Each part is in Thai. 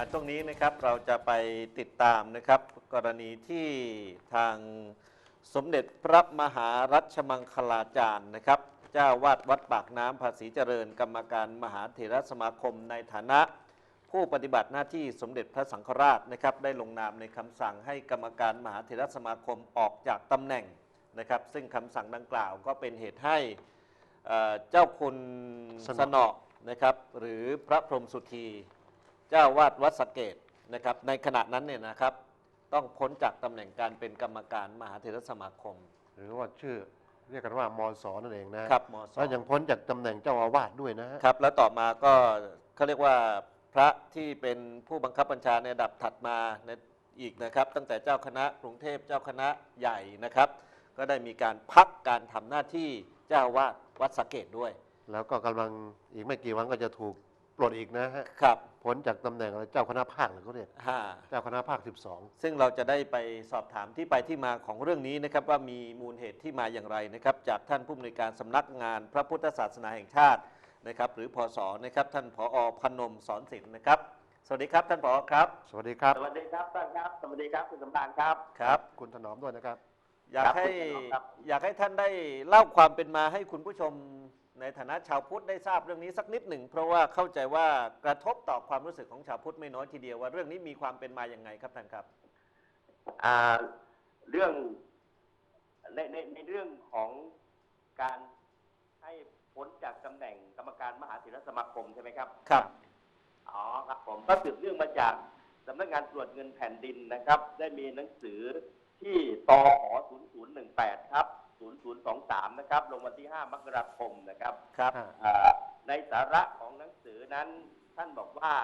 มาช่วงนี้นะครับเราจะไปติดตามนะครับ กรณีที่ทางสมเด็จพระมหารัชมังคลาจารย์นะครับ เจ้าวาดวัดปากน้ำภาษีเจริญ กรรมการมหาเถรสมาคมในฐานะ ผู้ปฏิบัติหน้าที่สมเด็จพระสังฆราชนะครับ ได้ลงนามในคำสั่งให้กรรมการมหาเถรสมาคมออกจากตำแหน่งนะครับ ซึ่งคำสั่งดังกล่าวก็เป็นเหตุให้เอ่อเจ้าคุณสนอนะครับหรือพระพรหมสุธี เจ้าวาดวัดสะเกตนะครับในขณะนั้นเนี่ยนะครับ ต้องพ้นจากตำแหน่งการเป็นกรรมการมหาเถรสมาคม หรือว่าชื่อเรียกกันว่ามสนั่นเองนะครับมส แล้วยังพ้นจากตำแหน่งเจ้าอาวาสด้วยนะฮะครับแล้วต่อมาก็เขาเรียกว่าพระที่เป็นผู้บังคับบัญชาในระดับถัดมาในอีกนะครับ ตั้งแต่เจ้าคณะกรุงเทพเจ้าคณะใหญ่นะครับ ก็ได้มีการพักการทำหน้าที่เจ้าวาดวัดสะเกตด้วยแล้วก็กำลังอีกไม่กี่วันก็จะถูกปลดอีกนะฮะ ครับ พ้นจากตำแหน่งอะไรเจ้าคณะภาคหรือเขาเรียกห้าเจ้าคณะภาค ซึ่งเราจะได้ไปสอบถามที่ไปที่มาของเรื่องนี้นะครับว่ามีมูลเหตุที่มาอย่างไรนะครับ จากท่านผู้อำนวยการสำนักงานพระพุทธศาสนาแห่งชาตินะครับ หรือพศนะครับท่านผอพนมสอนศิลป์นะครับ สวัสดีครับท่านผอครับ12 สวัสดีครับ สวัสดีครับท่านครับ สวัสดีครับคุณสำราญครับ ครับ คุณถนอมด้วยนะครับ อยากครับให้คุณถนอมครับ อยากให้ท่านได้เล่าความเป็นมาให้คุณผู้ชม ในฐานะชาวพุทธได้ทราบเรื่องนี้สักนิดหนึ่ง เพราะว่าเข้าใจว่ากระทบต่อความรู้สึกของชาวพุทธไม่น้อยทีเดียวว่าเรื่องนี้มีความเป็นมาอย่างไงครับท่านครับอ่าเรื่องในในในเรื่องของการให้พ้นจากตำแหน่งกรรมการมหาเถรสมาคมใช่ไหมครับ ครับ อ๋อครับผมก็สืบเรื่องมาจากสำนักงานตรวจเงินแผ่นดินนะครับ ได้มีหนังสือที่ตอห0018 ครับ 0023 นะครับ ลงวันที่ 5 มกราคมนะครับครับอ่าในสาระของหนังสือนั้น ท่านบอกว่า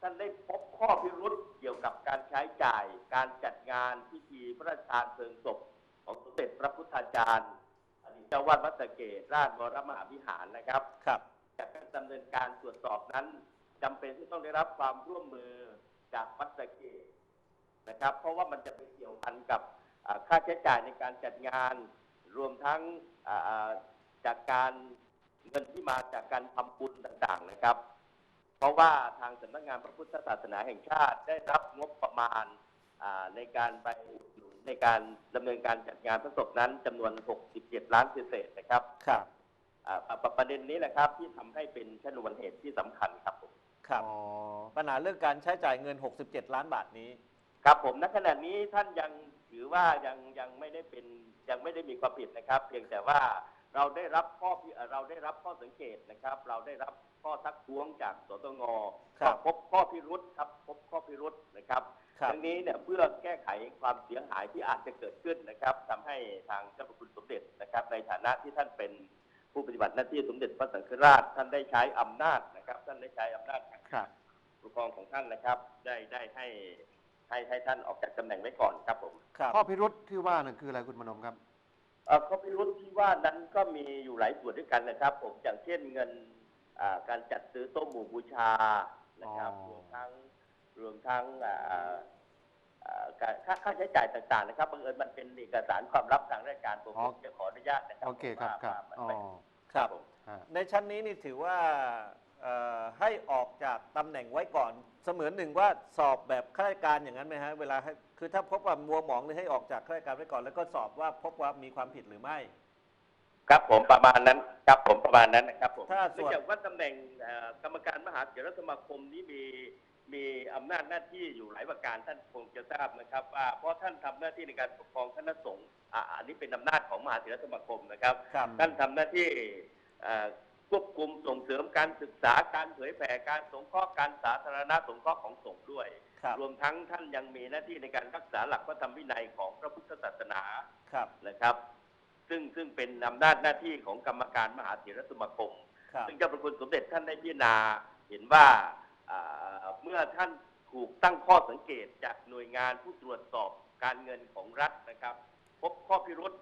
ท่านได้พบข้อพิรุษเกี่ยวกับการใช้จ่าย การจัดงานพิธีพระราชทานเพลิงศพ ของสมเด็จพระพุทธาจารย์อดีตเจ้าวาดวัดสะเกตราชวรมหาวิหารนะครับครับจากการดำเนินการตรวจสอบนั้นจำเป็นที่ต้องได้รับความร่วมมือจากวัดสะเกตนะครับ เพราะว่ามันจะไปเกี่ยวพันกับอ่า ค่าใช้จ่ายในการจัดงาน รวมทั้งอ่าอ่าจากการเงินที่มาจากการทำบุญต่างๆนะครับ เพราะว่าทางสำนักงานพระพุทธศาสนาแห่งชาติได้รับงบประมาณอ่าในการไปอุดหนุนในการดำเนินการจัดงานพระศพนั้นจำนวน 67 ล้านเศษๆนะครับครับอ่าประประเด็นนี้แหละครับที่ทำให้เป็นชนวนเหตุที่สำคัญครับผมครับอ๋อปัญหาเรื่องการใช้จ่ายเงิน 67 ล้านบาทนี้ ครับผมณขณะนี้ท่านยัง ถือว่ายังยังไม่ได้เป็นยังไม่ได้มีความผิดนะครับ เพียงแต่ว่าเราได้รับข้อพิเอ่อเราได้รับข้อสังเกตนะครับ เราได้รับข้อทักท้วงจากสตงครับพบข้อพิรุษครับพบข้อพิรุษนะครับครับทั้งนี้เนี่ยเพื่อแก้ไขความเสียหายที่อาจจะเกิดขึ้นนะครับทำให้ทางเจ้าพระคุณสมเด็จนะครับ ในฐานะที่ท่านเป็นผู้ปฏิบัติหน้าที่สมเด็จพระสังฆราช ท่านได้ใช้อำนาจนะครับ ท่านได้ใช้อำนาจครับปกครองของท่านนะครับ ได้ได้ให้ ให้ให้ท่านออกจากตำแหน่งไว้ก่อนครับผมครับข้อพิรุษที่ว่านั่นคืออะไรคุณมนมครับเอ่อข้อพิรุธที่ว่านั้นก็มีอยู่หลายส่วนด้วยกันนะครับ ผมอย่างเช่นเงินอ่าการจัดซื้อโต๊ะหมู่บูชานะครับอ๋อรวมทั้งรวมทั้งอ่าอ่าการค่าค่าใช้จ่ายต่างๆนะครับบังเอิญมันเป็นเอกสารความลับทางราชการผมจะขออนุญาตนะครับโอเคครับครับว่าอ๋อว่าครับผม ฮะในชั้นนี้นี่ถือว่าเอ่อ ให้ออกจากตำแหน่งไว้ก่อน เสมือนหนึ่งว่าสอบแบบข้าราชการอย่างนั้นไหมฮะเวลาให้คือถ้าพบว่ามัวหมองเลยให้ออกจากข้าราชการไว้ก่อน แล้วก็สอบว่าพบว่ามีความผิดหรือไม่ ครับผมประมาณนั้นครับผมประมาณนั้นนะครับผมถ้าส่วนเนื่องจากว่าตำแหน่งเอ่อกรรมการมหาเถรสมาคมนี้มีมีอำนาจหน้าที่อยู่หลายประการท่านคงจะทราบนะครับว่าเพราะท่านทำหน้าที่ในการปกครองคณะสงฆ์อ่าอันนี้เป็นอำนาจของมหาเถรสมาคมนะครับครับท่านทำหน้าที่เอ่อ ควบคุมส่งเสริมการศึกษาการเผยแผ่การสงเคราะห์การสาธารณสงเคราะห์ของสงฆ์ด้วย ครับรวมทั้งท่านยังมีหน้าที่ในการรักษาหลักพระธรรมวินัยของพระพุทธศาสนาครับนะครับ ซึ่งซึ่งเป็นอำนาจหน้าที่ของกรรมการมหาเถรสมาคม ครับซึ่งเจ้าพระคุณสมเด็จท่านได้พิจารณาเห็นว่าอ่าเมื่อท่านถูกตั้งข้อสังเกตจากหน่วยงานผู้ตรวจสอบการเงินของรัฐนะครับ พบข้อพิรุษ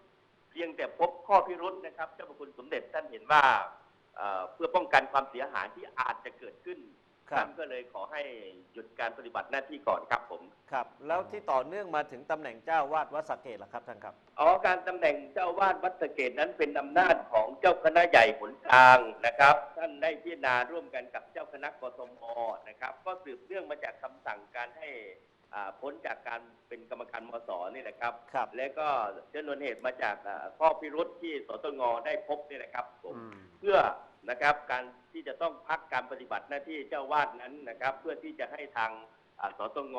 เพียงแต่พบข้อพิรุษนะครับ เจ้าพระคุณสมเด็จท่านเห็นว่า เอ่อเพื่อป้องกันความเสียหายที่อาจจะเกิดขึ้นครับท่านก็เลยขอให้หยุดการปฏิบัติหน้าที่ก่อนครับผมครับ แล้วที่ต่อเนื่องมาถึงตำแหน่งเจ้าวาดวัดสระเกตล่ะครับท่านครับอ๋อการตำแหน่งเจ้าวาดวัดสะเกตนั้นเป็นอำนาจของเจ้าคณะใหญ่หนทางนะครับ ท่านได้พิจารณาร่วมกันกับเจ้าคณะกทมนะครับ ก็สืบเนื่องมาจากคำสั่งการให้อ่าพ้นจากการเป็นกรรมการมสนี่แหละครับครับและก็เจ้านวนเหตุมาจากอ่าข้อพิรุษที่สตงได้พบนี่แหละครับผมอืมเพื่อ นะครับ การที่จะต้องพักการปฏิบัติหน้าที่เจ้าวาดนั้นนะครับ เพื่อที่จะให้ทางอ่าสตง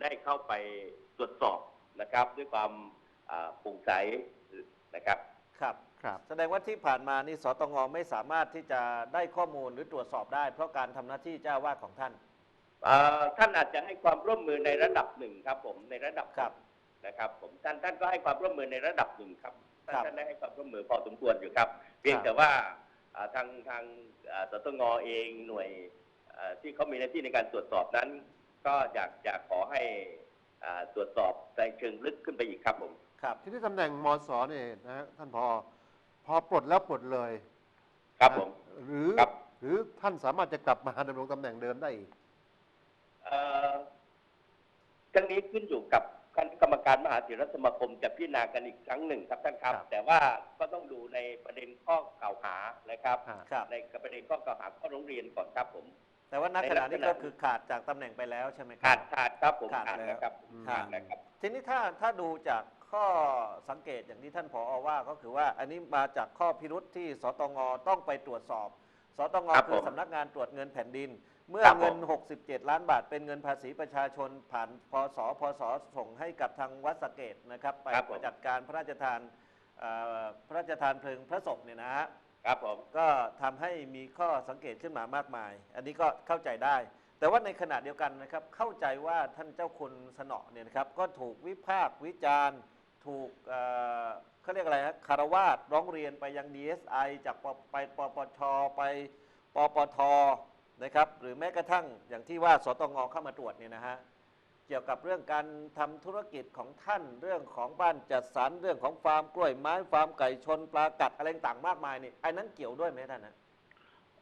ได้เข้าไปตรวจสอบนะครับ ด้วยความอ่าโปร่งใสนะครับครับครับ แสดงว่าที่ผ่านมานี่สตงไม่สามารถที่จะได้ข้อมูลหรือตรวจสอบได้ เพราะการทำหน้าที่เจ้าวาดของท่านอ่าท่านอาจจะให้ความร่วมมือในระดับหนึ่งครับ ผมในระดับครับนะครับ ผมท่านท่านก็ให้ความร่วมมือในระดับหนึ่งครับท่านครับท่านได้ให้ความร่วมมือพอสมควรอยู่ครับ เพียงแต่ว่าอ่า ทางทางอ่าสตงเองหน่วยอ่าที่เขามีหน้าที่ในการตรวจสอบนั้น ก็อยากจะขอให้อ่าตรวจสอบในเชิงลึกขึ้นไปอีกครับผม ครับ ที่ที่ตำแหน่งมศเนี่ยนะฮะท่านพอพอปลดแล้วปลดเลย ครับนะผม หรือครับหรือท่านสามารถจะกลับมาดำรงตำแหน่งเดิมได้อีกเอ่อทั้งนี้ขึ้นอยู่กับ คณะกรรมการมหาเถรสมาคมจะพิจารณากันอีกครั้งหนึ่งครับท่านครับ ครับแต่ว่าก็ต้องดูในประเด็นข้อกล่าวหานะครับอ่าครับ ในประเด็นข้อกล่าวหาข้อร้องเรียนก่อนครับผม แต่ว่าณขณะนี้ในลักษณะก็คือขาดจากตำแหน่งไปแล้วใช่ไหมคขารัดบขาดครับผมขาดขาดแล้วนะครับอืม ขาดนะครับ ทีนี้ถ้าถ้าดูจากข้อสังเกตอย่างที่ท่านผอว่าก็คือว่าอันนี้มาจากข้อพิรุษที่สตงต้องไปตรวจสอบ สตงครับคือผม สำนักงานตรวจเงินแผ่นดิน เมื่อครับผมเงิน67 ล้านบาท เป็นเงินภาษีประชาชนผ่านพศพศส่งให้กับทางวัดสะเกตนะครับไปครับผม จัดการพระราชทานเอ่อพระราชทานเพลิงพระศพเนี่ยนะฮะ ครับผม ก็ทำให้มีข้อสังเกตขึ้นมามากมาย อันนี้ก็เข้าใจได้ แต่ว่าในขณะเดียวกันนะครับ เข้าใจว่าท่านเจ้าคุณสนอเนี่ยนะครับ ก็ถูกวิพากษ์วิจารณ์ ถูกเอ่อเขาเรียกอะไรฮะคารวาสร้องเรียนไปยัง DSI จากปไปปปชไปปปท นะครับ หรือแม้กระทั่งอย่างที่ว่าสตงเข้ามาตรวจเนี่ยนะฮะเกี่ยวกับเรื่องการทำธุรกิจของท่านเรื่องของบ้านจัดสรรเรื่องของฟาร์มกล้วยไม้ฟาร์มไก่ชนปลากัดอะไรต่างๆมากมายนี่ไอ้นั้นเกี่ยวด้วยไหมท่านนะ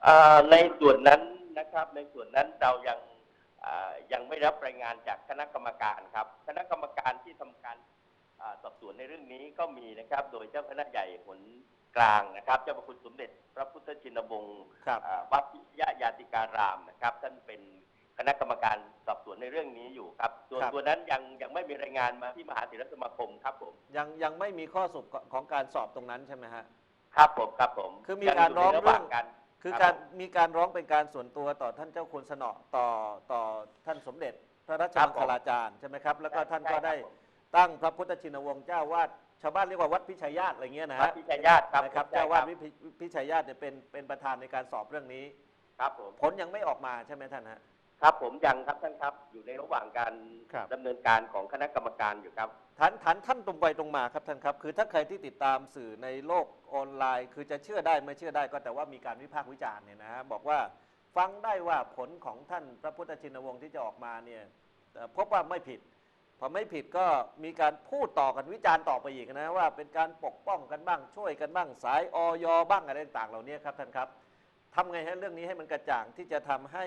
อ่าในส่วนนั้นนะครับ ในส่วนนั้นเรายังอ่ายังไม่รับรายงานจากคณะกรรมการครับ คณะกรรมการที่ทำการอ่าสอบสวนในเรื่องนี้ก็มีนะครับ โดยเจ้าคณะใหญ่หนกลางนะครับ เจ้าพระคุณสมเด็จ พระพุทธชินวงศ์ครับอ่าวัดพิยญา ติการามนะครับ ท่านเป็นคณะกรรมการสอบสวนในเรื่องนี้อยู่ครับส่วนครับ ตัวนั้นยังยังไม่มีรายงานมาที่มหาเถรสมาคมครับผมยังยังไม่มีข้อสรุปของการสอบตรงนั้นใช่ไหมฮะ ครับผมครับผมคือมีการร้องยัยู่ในระหว่างเรื่อง การ คือครับการผมมีการร้องเป็นการส่วนตัวต่อท่านเจ้าคุณสนอต่อต่อท่านสมเด็จ พระราชครัมับงผมคลาจารย์ใช่ไหมครับ แล้วก็ท่านใช่ก็ครับได้ผมตั้งพระพุทธชินวงศ์เจ้าวาดชาวบ้านเรียกว่าวัดพิชัยญาติอะไรเงี้ยนะพระฮะพิชัยญาติครับนะครับใช่เจ้าวาดครับวิพิพิชัยญาติเนี่ยเป็นเป็นประธานในการสอบเรื่องนี้ ครับผมผลยังไม่ออกมาใช่ไหมท่านฮะ ครับผมยังครับท่านครับ อยู่ในระหว่างการครับ ดำเนินการของคณะกรรมการอยู่ครับ ฐานฐานท่านตรงไปตรงมาครับท่านครับ คือถ้าใครที่ติดตามสื่อในโลกออนไลน์ คือจะเชื่อได้ไม่เชื่อได้ก็แต่ว่ามีการวิพากษ์วิจารณ์เนี่ยนะฮะบอกว่าฟังได้ว่าผลของท่านพระพุทธชินวงศ์ที่จะออกมาเนี่ยเอ่อพบว่าไม่ผิด พอไม่ผิดก็มีการพูดต่อกันวิจารณ์ต่อไปอีกนะว่าเป็นการปกป้องกันบ้างช่วยกันบ้างสายออยบ้างอะไรต่างๆเหล่านี้ครับท่านครับ ทำไงให้เรื่องนี้ให้มันกระจ่างที่จะทำให้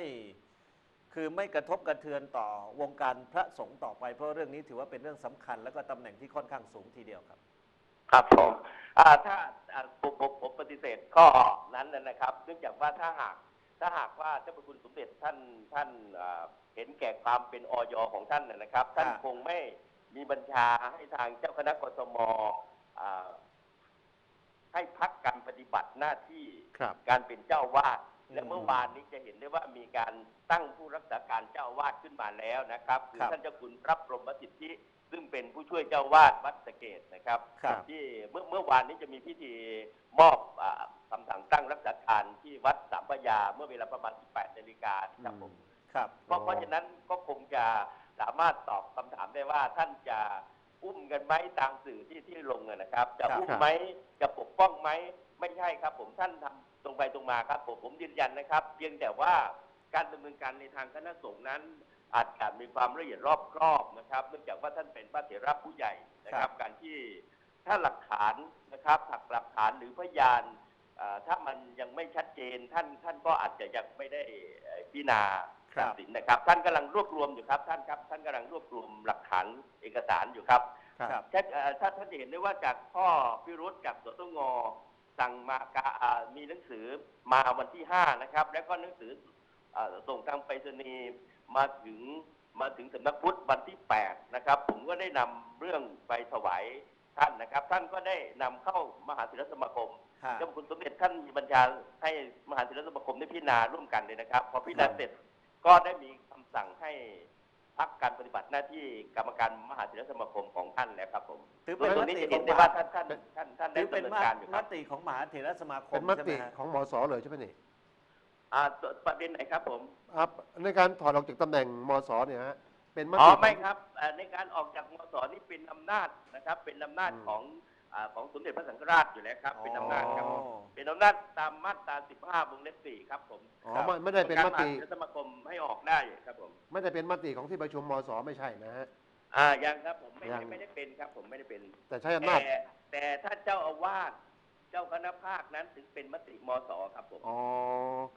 คือไม่กระทบกระเทือนต่อวงการพระสงฆ์ต่อไปเพราะเรื่องนี้ถือว่าเป็นเรื่องสำคัญ แล้วก็ตำแหน่งที่ค่อนข้างสูงทีเดียวครับ ครับผมอ่าถ้าอ่าผมผมผมปฏิเสธข้อนั้นนะครับ เนื่องจากว่าถ้าหากถ้าหากว่าเจ้าพระคุณสมเด็จท่านท่านอ่าเห็นแก่ความเป็นออยของท่านนะนะครับ ท่านครับคงไม่มีบัญชาให้ทางเจ้าคณะกทมอ่าให้พัก การปฏิบัติหน้าที่ครับการเป็นเจ้าวาดอืมและเมื่อวานนี้จะเห็นได้ว่ามีการตั้งผู้รักษาการเจ้าวาดขึ้นมาแล้วนะครับคือครับท่านเจ้าคุณพระพรหมสิทธิซึ่งเป็นผู้ช่วยเจ้าวาดวัดสะเกตนะครับ ครับ ที่เมื่อเมื่อวานนี้จะมีพิธีมอบอาคำสั่งตั้งรักษาการที่วัดสามพระยาเมื่อเวลาประมาณ 18นาฬิกาครับผม ครับ เพราะเพราะฉะนั้นก็คงจะสามารถตอบคำถามได้ว่าท่านจะอุ้มกันไหมตามสื่อที่ที่ลงอะนะครับ จะครับ อุ้มไหม จะปกป้องไหมไม่ใช่ครับ ผมท่านทำตรงไปตรงมาครับ ผมผมยืนยันนะครับ เพียงแต่ว่าการดำเนินการในทางคณะสงฆ์นั้น อาจจะมีความละเอียดรอบครอบนะครับเนื่องจากว่าท่านเป็นพระเถระผู้ใหญ่นะครับ การที่ถ้าหลักฐานนะครับถักหลักฐานหรือพยานอ่าถ้ามันยังไม่ชัดเจนท่านท่านก็อาจจะยังไม่ได้เอ่อพิจารณาครับตัดสินนะครับ ท่านกำลังรวบรวมอยู่ครับ ท่านครับ ท่านกำลังรวบรวมหลักฐานเอกสารอยู่ครับ ครับถ้าเอ่อถ้าท่านจะเห็นได้ว่าจากข้อพิรุษจากสตงสั่งมากาอ่ามีหนังสือมาวันที่ห้านะครับ แล้วก็หนังสือเอ่อส่งทางไปรษณีย์มาถึงมาถึงสำนักพุทธวันที่แปดนะครับ ผมก็ได้นำเรื่องไปถวายท่านนะครับ ท่านก็ได้นำเข้ามหาศิลสมาคมฮะเจ้าพระคุณสมเด็จท่านมีบัญชาให้มหาศิลสมาคมได้พิจารณาร่วมกันเลยนะครับ พอพิจารณาเสร็จก็ได้มีคำสั่งให้ พักการปฏิบัติหน้าที่กรรมการมหาศิลสมาคมของท่านแล้วครับผมถือโดเป็ยนตรมงนี้ติจะขเห็อนงได้มว่าหาท่านท่านท่านท่านถืได้อเป็นดำเนิมนการอยู่คมรับติของมหาเถรสมาคมเป็นมใช่ติไหฮะของมสเลยใช่ไหมนี่อ่าประเด็นไหนครับผม ครับในการถอดออกจากตำแหน่งมสเนี่ยฮะเป็นมติอ๋อของไม่ครับอ่าในการออกจากมศนี่เป็นอำนาจนะครับ เป็นอำนาจอืมของ อ่าของสมเด็จพระสังฆราชอยู่แล้วครับ เป็นอำนาจครับ อ๋อเป็นอำนาจตามมาตรา 15วงเล็บ4ครับผมอ๋อไม่ไม่ได้เป็นมติการหาสมาคมให้ออกได้ครับผมไม่ได้เป็นมติของที่ประชุมมสไม่ใช่นะฮะ อ่ายังครับผมไม่ยัได้ง ไม่ได้เป็นครับ ผมไม่ได้เป็น แต่ใช้อำนาจ แต่แต่ถ้าเจ้าอาวาสเจ้าคณะภาคนั้นถึงเป็นมติมศครับผมอ๋อ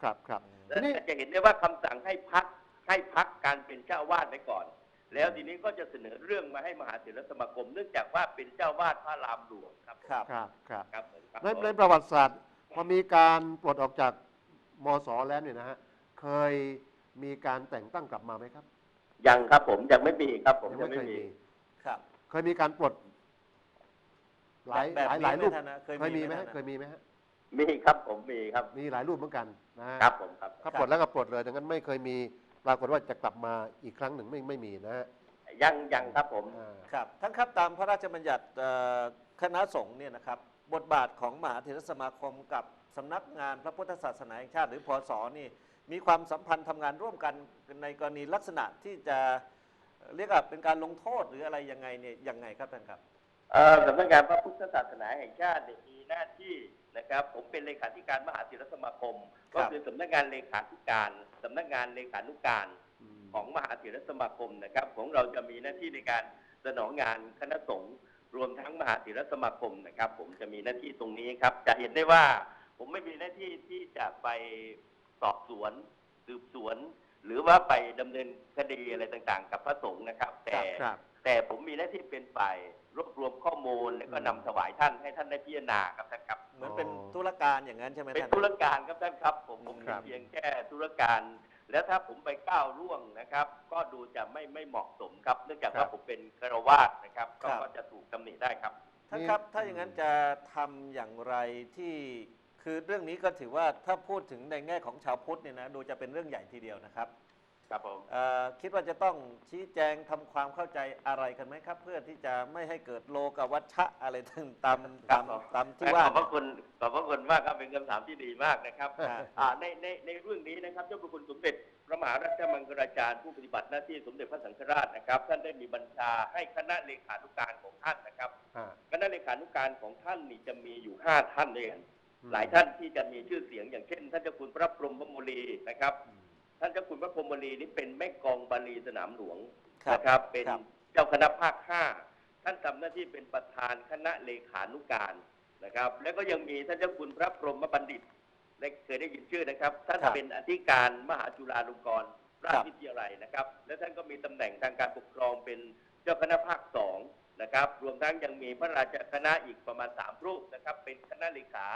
ครับครับแล้ทีวนี้จะเห็นได้ว่าคำสั่งให้พักให้พักการเป็นเจ้าอาวาสไว้ก่อน แล้วทีนี้ก็จะเสนอเรื่องมาให้มหาเถรสมาคม เนื่องจากว่าเป็นเจ้าอาวาสพระรามหลวงครับผมครับครับครับครับผมครับในผมในประวัติศาสตร์พอมีการปลดออกจากมสแล้วเนี่ยนะฮะเคยมีการแต่งตั้งกลับมาไหมครับยังครับผมยังไม่มีครับผมยังไม่ไม่เคยมีมี ครับ เคยมีการปลดหลายแบบหลายนี้หลายไหมรูปท่านนะเคยเคยมีไหมไหมฮะท่านนะ เคยมีไหมฮะมีครับผมมีครับมีหลายรูปเหมือนกันนะฮะครับผมครับ ถ้าปลดแล้วก็ปลดเลยดังนั้นไม่เคยมี ปรากฏว่าจะกลับมาอีกครั้งหนึ่งไม่ไม่มีนะฮะ ยังยังครับผมอ่าครับท่านครับตามพระราชบัญญัติเอ่อคณะสงฆ์เนี่ยนะครับบทบาทของมหาเถรสมาคมกับสำนักงานพระพุทธศาสนาแห่งชาติ หรือพศนี่มีความสัมพันธ์ทำงานร่วมกันในกรณีลักษณะที่จะเรียกว่าเป็นการลงโทษหรืออะไรยังไงเนี่ยยังไงครับท่านครับ เอ่อสำนักงานพระพุทธศาสนาแห่งชาติเนี่ยมี หน้าที่นะครับ ผมเป็นเลขาธิการมหาเถรสมาคมครัก็บคือสำนักงานเลขาธิการสำนักงานเลขานุการอืมของมหาเถรสมาคมนะครับ ของเราจะมีหน้าที่ในการสนองงานคณะสงฆ์รวมทั้งมหาเถรสมาคมนะครับ ผมจะมีหน้าที่ตรงนี้ครับ จะเห็นได้ว่าผมไม่มีหน้าที่ที่จะไปสอบสวนสืบสวน หรือว่าไปดำเนินคดีอะไรต่างๆ กับพระสงฆ์นะครับ แต่ครับแต่ผมมีหน้าที่เป็นฝ่าย รวบรวมข้อมูลแล้วก็นำถวายท่านให้ท่านได้พิจารณาครับท่านครับ เหมือนเป็นอ๋อธุรการอย่างนั้นใช่ไหมเป็นท่าน ธุรการครับท่านครับ ผมผมครับเพียงแค่ธุรการ แล้วถ้าผมไปก้าวล่วงนะครับ ก็ดูจะไม่ไม่เหมาะสมครับ เนื่องจากว่าผมเป็นคารวาสนะครับก็ก็จะถูกตำหนิได้ครับ ท่านครับ ถ้าอย่างนั้นจะทำอย่างไรที่คือเรื่องนี้ก็ถือว่าถ้าพูดถึงในแง่ของชาวพุทธเนี่ยนะดูจะเป็นเรื่องใหญ่ทีเดียวนะครับ ครับผม เอ่อคิดว่าจะต้องชี้แจงทำความเข้าใจอะไรกันไหมครับ เพื่อที่จะไม่ให้เกิดโลกวัชชะอะไรตามตามตามตามที่ขว่าอบพระคุณขอบพระคุณมากครับเป็นคำถามที่ดีมากนะครับอ่าอ่าในในในเรื่องนี้นะครับเจ้าพระคุณสมเด็จพระมหาราชมังคลาจารย์ผู้ปฏิบัติหน้าที่สมเด็จพระสังฆราชนะครับ ท่านได้มีบัญชาให้คณะเลขานุการของท่านนะครับ อ่า คณะเลขานุการของท่านนี่จะมีอยู่ห้าท่านด้วยกันอืมหลายท่านที่จะมีชื่อเสียงอย่างเช่น ท่านเจ้าคุณพระพรหมมุลีนะครับ อืม ท่านเจ้าคุณพระพรหมมุลีนี่เป็นแม่กองบาลีสนามหลวงครับนะครับ เป็นครับเจ้าคณะภาคห้าท่านทำหน้าที่เป็นประธานคณะเลขานุการนะครับ แล้วก็ยังมีท่านเจ้าคุณพระพรหมบัณฑิตได้เคยได้ยินชื่อนะครับ ท่านครับเป็นอธิการมหาจุฬาลงกรณราคชรับวิทยาลัยนะครับ และท่านก็มีตำแหน่งทางการปกครองเป็นเจ้าคณะภาคสองนะครับ รวมทั้งยังมีพระราชคณะอีกประมาณสามรูปนะครับ เป็นคณะเลขา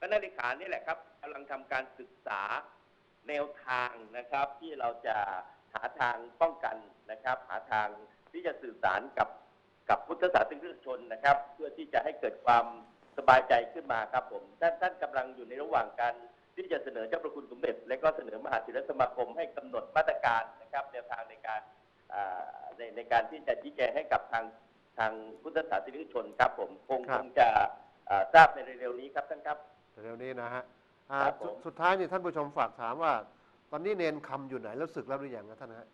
คณะเลขานี่แหละครับกำลังทำการศึกษา แนวทางนะครับที่เราจะหาทางป้องกันนะครับ หาทางที่จะสื่อสารกับกับพุทธศาสนิกชนนะครับ เพื่อที่จะให้เกิดความสบายใจขึ้นมาครับผมท่านท่านกำลังอยู่ในระหว่างการที่จะเสนอเจ้าประคุณสมเด็จ และก็เสนอมหาศิลสมาคมให้กำหนดมาตรการนะครับ แนวทางในการอ่าในในการที่จะชี้แจงให้กับทางทางพุทธศาสนิกชนครับผมคงครัคบงจะอ่าทราบในเร็วๆนี้ครับท่านครับเร็วนี้นะฮะ อ่าครับผมสุดสุดท้ายนี่ท่านผู้ชมฝากถามว่า ตอนนี้เนนคำอยู่ไหนแล้วศึกแล้วหรือยังนะท่านฮะ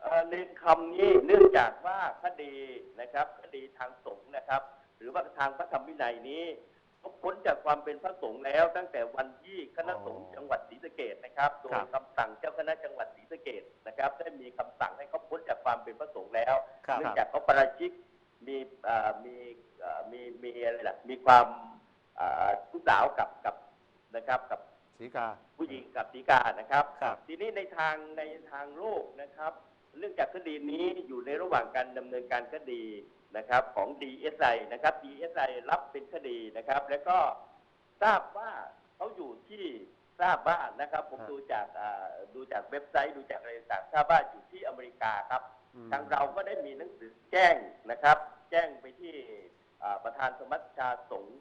เอ่อเรียนคำนี้เนื่องจากว่าคดีนะครับคดีทางสงฆ์นะครับ หรือว่าทางพระธรรมวินัยนี้เขาพ้นจากความเป็นพระสงฆ์แล้ว ตั้งแต่วันที่คณะสงฆ์อ๋อจังหวัดศรีสะเกดนะครับ โดครัยบคำสั่งเจ้าคณะจังหวัดศรีสะเกดนะครับ ได้มีคำสั่งให้เขาพ้นจากความเป็นพระสงฆ์แล้วครับ เนื่องจากเขาประราชิกมีเอ่อมีเอ่อมีมีอะไรล่ะมีความเอ่อผู้สาวกับกับ นะครับกับสีกา ผู้หญิงกับสีกานะครับ ครับ ทีนี้ในทางในทางโลกนะครับ เรื่องจากคดีนี้อยู่ในระหว่างการดำเนินการคดีนะครับของ DSI นะครับ DSI รับเป็นคดีนะครับ แล้วก็ทราบว่าเขาอยู่ที่ทราบว่านะครับ ผมครับดูจากอ่าดูจากเว็บไซต์ดูจากอะไรต่างๆทราบว่าอยู่ที่อเมริกาครับ อืม ทางเราก็ได้มีหนังสือแจ้งนะครับ แจ้งไปที่อ่าประธานสมัชชาสงฆ์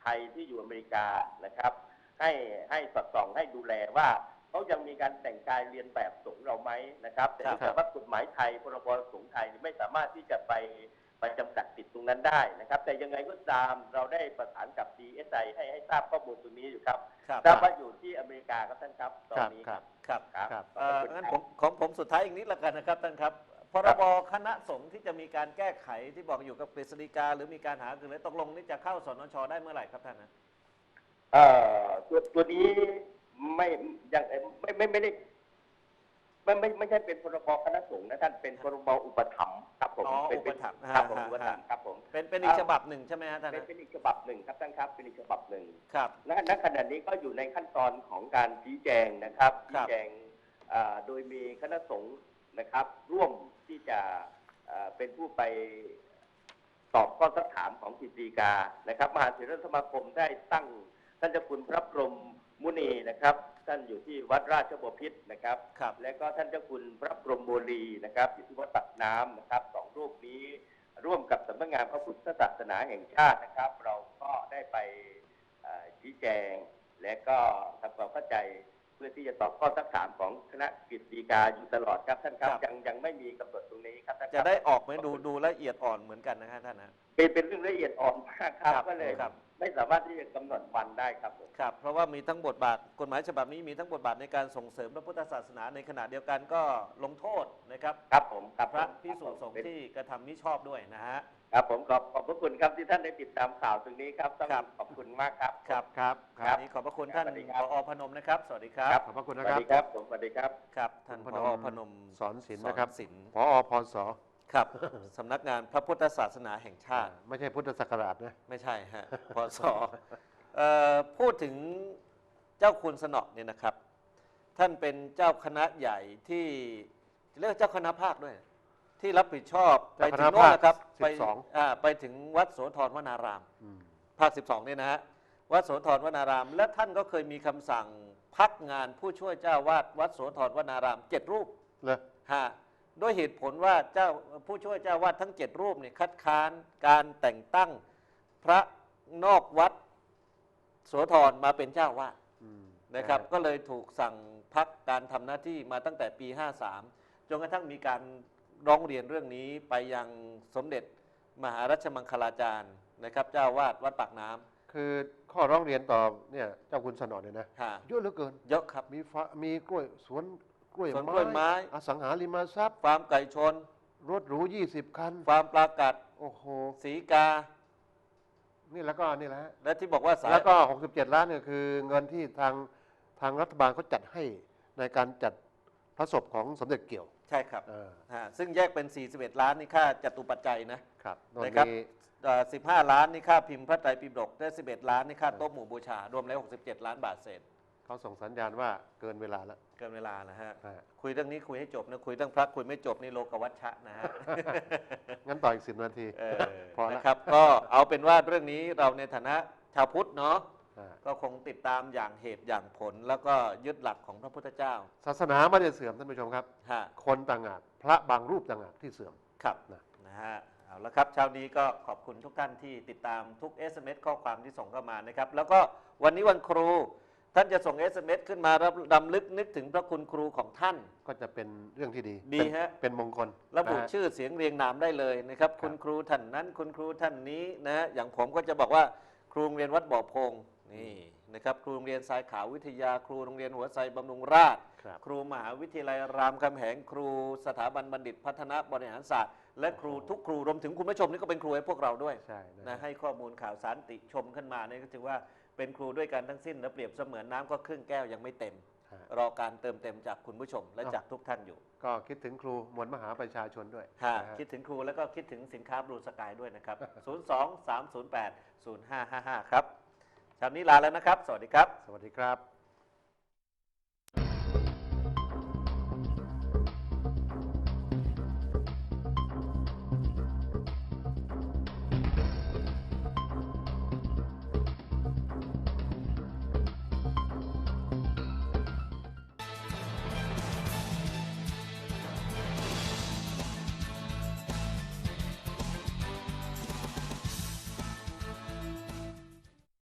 ไทยที่อยู่อเมริกานะครับ ให้ให้สอดส่องให้ดูแลว่าเขายังมีการแต่งกายเรียนแบบสงฆ์เราไหมนะครับ แต่ครับเนื่องจากว่ากฎหมายไทยพรบสงฆ์ไทยนี่ไม่สามารถที่จะไปไปจำกัดติดตรงนั้นได้นะครับ แต่ยังไงก็ตามเราได้ประสานกับ DSI ให้ให้ทราบข้อมูลตรงนี้อยู่ครับครับทราบว่าอยู่ที่อเมริกาครับท่านครับตอนนี้ครับครับครับครับเอ่อขอบคุณงั้นคผรับมของผมสุดท้ายอีกนิดละกันนะครับท่านครับพรบคณะสงฆ์ที่จะมีการแก้ไขที่บอกอยู่กับกฤษฎีกาหรือมีการหาคือเลยตกลงนี่จะเข้าสนชได้เมื่อไหร่ครับท่านนะ เอ่อตัวตัวนี้ไม่ยังไม่ไม่ไม่ได้ไม่ไม่ไม่ใช่เป็นพรบคณะสงฆ์นะท่านเป็นพรบอุปถัมภ์ครับผมอ๋อเป็นอุปถัมภ์ครับผมฮะอุปถัมภ์ครับผมเป็นเป็นอีกฉบับหนึ่งใช่ไหมฮะท่านเป็นนะเป็นอีกฉบับหนึ่งครับท่านครับเป็นอีกฉบับหนึ่ง ครับและณขณะนี้ก็อยู่ในขั้นตอนของการชี้แจงนะครับคชี้รับ แจงอ่าโดยมีคณะสงฆ์นะครับ ร่วมที่จะอ่าเป็นผู้ไปตอบข้อสักถามของกิจดีกานะครับ มหาเถรสมาคมได้ตั้ง ท่านเจ้าคุณพระพรหมมุนีนะครับ ท่านอยู่ที่วัดราชบพิตรนะครับ ครับ และก็ท่านเจ้าคุณพระพรหมโมลีนะครับ อยู่ที่วัดตักน้ำนะครับสองรูปนี้ร่วมกับสำนักงานพระพุทธศาสนาแห่งชาตินะครับ เราก็ได้ไปเอ่อชี้แจง และก็ทำความเข้าใจเพื่อที่จะตอบข้อสักถามของคณะกฤษฎีกาอยู่ตลอดครับท่านครับครับ ยังยังไม่มีกำหนด จะรับได้ออกไหมดูดูละเอียดอ่อนเหมือนกันนะฮะท่านนะเป็นเป็นเรื่องละเอียดอ่อนมากครับครับก็เลยครับ ไม่สามารถที่จะกำหนดวันได้ครับผมครับ เพราะว่ามีทั้งบทบาทกฎหมายฉบับนี้มีทั้งบทบาทในการส่งเสริมพระพุทธศาสนาในขณะเดียวกันก็ลงโทษนะครับ ครับผมครับพระผมพิสุสงฆ์เป็นที่กระทำมิชอบด้วยนะฮะ ครับผมขอบขอบพระคุณครับที่ท่านได้ติดตามข่าวตรงนี้ครับต้องครับขอบคุณมากครับ ครับครับควัรันบนี้ขอบพระคุณท่านสวัสดีครับผอพนมนะครับ สวัสดีครับ ขอบพระคุณสนะวัคสรับ ดีครับผมสวัสดีครับ ครับ ท่านพผนอมพนมสอนศิลป์นะครับ สอศิลป์พอพศครับ สำนักงานพระพุทธศาสนาแห่งชาติ ไม่ใช่พุทธศักราชนะ ไม่ใช่ฮะ พศเอ่อพูดถึงเจ้าคุณสนอเนี่ยนะครับ ท่านเป็นเจ้าคณะใหญ่ที่เรียกว่าเจ้าคณะภาคด้วย ที่รับผิดชอบไปเจ้าคถึณะงโน่นนะครับภาคไป12อ่าไปถึงวัดโสธรวนารามอืมภาค 12เนี่ยนะฮะวัดโสธรวนาราม และท่านก็เคยมีคำสั่งพักงานผู้ช่วยเจ้าวาดวัดโสธรวนารามเจ็ดรูปเลยฮะด้วยเหตุผลว่าเจ้าผู้ช่วยเจ้าวาดทั้งเจ็ดรูปเนี่ยคัดค้านการแต่งตั้งพระนอกวัดโสธรมาเป็นเจ้าวาดอืมนะครับ ก็เลยถูกสั่งพักการทำหน้าที่มาตั้งแต่ปี 53 จนกระทั่งมีการ ร้องเรียนเรื่องนี้ไปยังสมเด็จมหารัชมังคลาจารย์นะครับ เจ้าวาดวัดปากน้ำ คือข้อร้องเรียนต่อเนี่ยเจ้าคุณสนอเนี่ยนะฮะเยอะเหลือเกิน เยอะครับ มีฟ้ามีกล้วยสวนกล้วยสวนกล้วยไม้ อสังหาริมทรัพย์ฟาร์มไก่ชนรถหรู 20 คัน ฟาร์มปลากัดโอ้โห สีกา นี่แล้วก็นี่แหละฮะและที่บอกว่าสายแล้วก็ 67 ล้านเนี่ยคือเงินที่ทางทางรัฐบาลเขาจัดให้ในการจัด พระศพของสมเด็จเกี่ยวใช่ครับเออฮะซึ่งแยกเป็น 41 ล้านนี่ค่าจตุปัจจัยนะครับโน่นนะครับมี เอ่อ15 ล้านนี่ค่าพิมพ์พระไตรปิฎกได้ 11 ล้านนี่ค่าโต๊ะหมู่บูชา รวมแล้ว 67 ล้านบาทเศษเขาส่งสัญญาณว่าเกินเวลาแล้วเกินเวลานะฮะ อ่าคุยเรื่องนี้คุยให้จบนะคุยเรื่องพระคุยไม่จบนี่โลกวัชชะนะฮะ งั้นต่ออีกสิบนาที เออพอละ นะครับ ก็เอาเป็นว่าเรื่องนี้เราในฐานะชาวพุทธเนาะอ่า ก็คงติดตามอย่างเหตุอย่างผล แล้วก็ยึดหลักของพระพุทธเจ้า ศาสนาไม่ได้เสื่อมท่านผู้ชมครับฮะคนต่างหากพระบางรูปต่างหากที่เสื่อมครับนะนะฮะเอาละครับเช้านี้ก็ขอบคุณทุกท่านที่ติดตามทุก SMS ข้อความที่ส่งเข้ามานะครับ แล้วก็วันนี้วันครูท่านจะส่ง SMS ขึ้นมารับดำลึกนึกถึงพระคุณครูของท่าน ก็จะเป็นเรื่องที่ดีดีเป็นฮะเป็นมงคลระบุนฮชื่อเสียงเรียงนามได้เลยนะครับครับ คุณครูท่านนั้น คุณครูท่านนี้นะฮะอย่างผมก็จะบอกว่าครูโรงเรียนวัดบ่อพง นี่นะครับครูโรงเรียนทรายขาววิทยาครูโรงเรียนหัวไซบำรุงราษฎร์ครับ ครูมหาวิทยาลัยรามคำแหงครูสถาบันบัณฑิตพัฒนาบริหารศาสตร์ และครูทุกครูรวมถึงคุณผู้ชมนี่ก็เป็นครูให้พวกเราด้วยใช่นะนะให้ข้อมูลข่าวสารติชมขึ้นมาเนี่ยก็ถือว่าเป็นครูด้วยกันทั้งสิ้นและเปรียบเสมือนน้ำก็ครึ่งแก้วยังไม่เต็ม ฮะ รอการเติมเต็มจากคุณผู้ชมและเอ้าจากทุกท่านอยู่ก็คิดถึงครูมวลมหาประชาชนด้วยฮะนะฮะ คิดถึงครูแล้วก็คิดถึงสินค้าบลูสกายด้วยนะครับ 0 2 3 0 8 0 5 5 5 ครับ เช้านี้ลาแล้วนะครับ สวัสดีครับ สวัสดีครับ